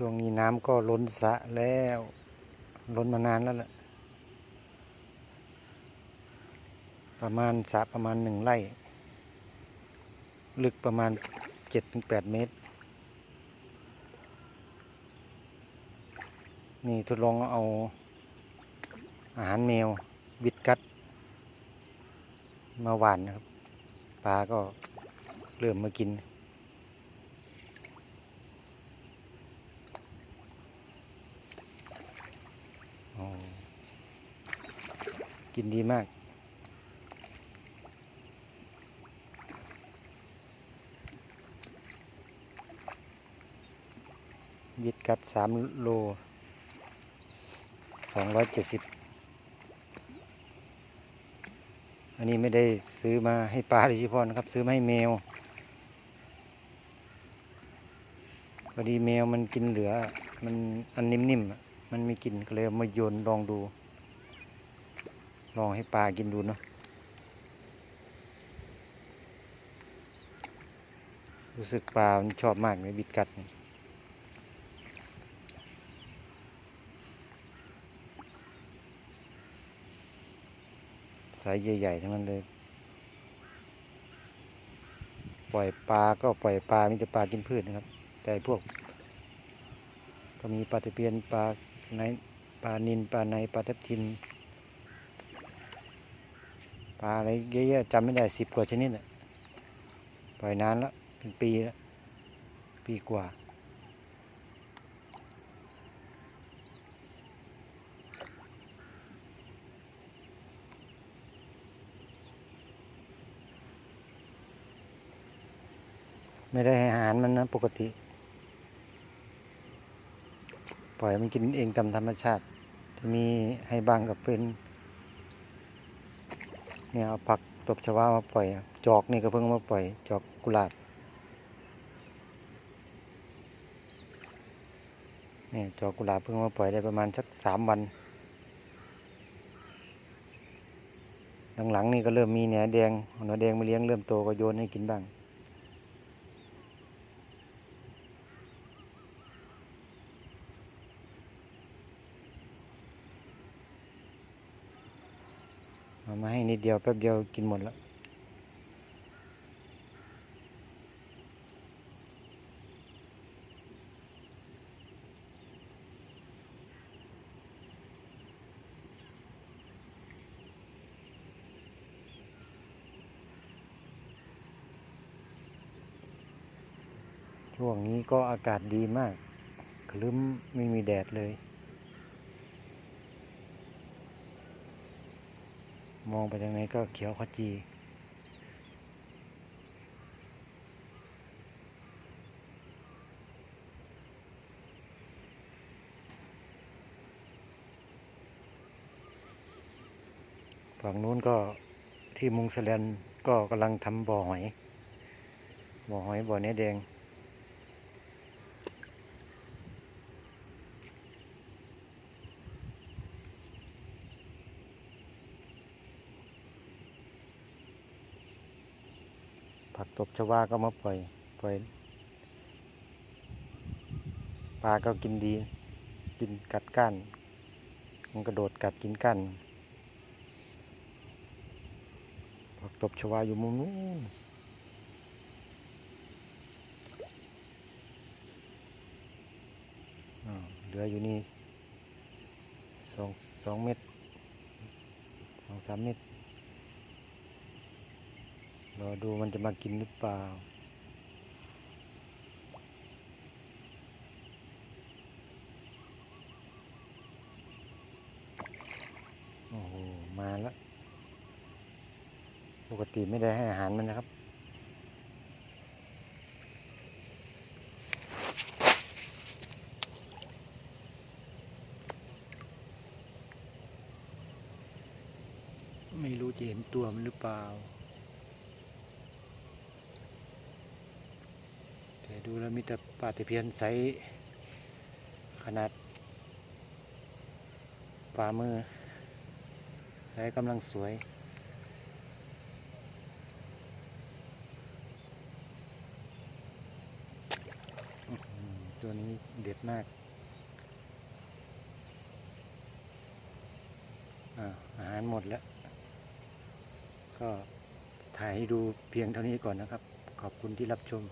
ช่วงนี้น้ำก็ล้นสะแล้ว ล้นมานานแล้วล่ะประมาณสะประมาณหนึ่งไร่ ลึกประมาณเจ็ดถึงแปดเมตร นี่ทดลองเอาอาหารแมววิดกัด มาหวานนะครับปลาก็เริ่มมากิน กินดีมากวิดกัดสามโลสองร้อยเจ็ดสิบอันนี้ไม่ได้ซื้อมาให้ปลาโดยเฉพาะนะครับ ซื้อมาให้แมวพอดีแมวมันกินเหลือ มันอันนิ่มๆมันไม่กินก็เลยมาโยนลองดู ลองให้ปลากินดูเนาะรู้สึกปลามันชอบมากเลยบิดกัดนี่สายใหญ่ๆทั้งนั้นเลย ปล่อยปลาก็ปล่อยปลามีแต่ปลากินพืชนะครับ แต่พวก ก็มีปลาตะเพียนปลาในปลานินปลาในปลาทับทิม ปลาอะไรเยอะๆจำไม่ได้สิบกว่าชนิดน่ะปล่อยนานแล้วเป็นปีแล้วปีกว่า ไม่ได้ให้อาหารมันนะปกติ ปล่อยมันกินเองตามธรรมชาติ จะมีให้บางกับเป็น เนี่ยเอาผักตบชวามาปล่อย จอกนี่ก็เพิ่งมาปล่อย จอกกุหลาบเนี่ยจอกกุหลาบเพิ่งมาปล่อยได้ประมาณสักสามวัน หลังๆนี่ก็เริ่มมีแหนแดงเอาหนแดงมาเลี้ยงเริ่มโตก็โยนให้กินบ้าง เอามาให้นิดเดียวแป๊บเดียวกินหมดแล้วช่วงนี้ก็อากาศดีมาก คลึ้มไม่มีแดดเลย มองไปทางไหนก็เขียวขจี ฝั่งนู้นก็ที่มุงสแลนก็กำลังทำบ่อหอย บ่อหอยบ่อเนี้ยแดง ผักตบชวาก็มาปล่อยปล่อยปลาก็กินดี กินกัดก้าน มันกระโดดกัดกินก้านผักตบชวาอยู่มุมนู้นเหลืออยู่นี่สองสองเม็ดสองสามเม็ด รอดูมันจะมากินหรือเปล่า โอ้โห มาแล้ว ปกติไม่ได้ให้อาหารมันนะครับ ไม่รู้จะเห็นตัวมันหรือเปล่า แต่ ดูแล้วมีแต่ปลาตะเพียนไซส์ขนาดฝ่ามือไซกำลังสวย ตัวนี้เด็ดมากอาหารหมดแล้ว ก็ถ่ายให้ดูเพียงเท่านี้ก่อนนะครับ ขอบคุณที่รับชม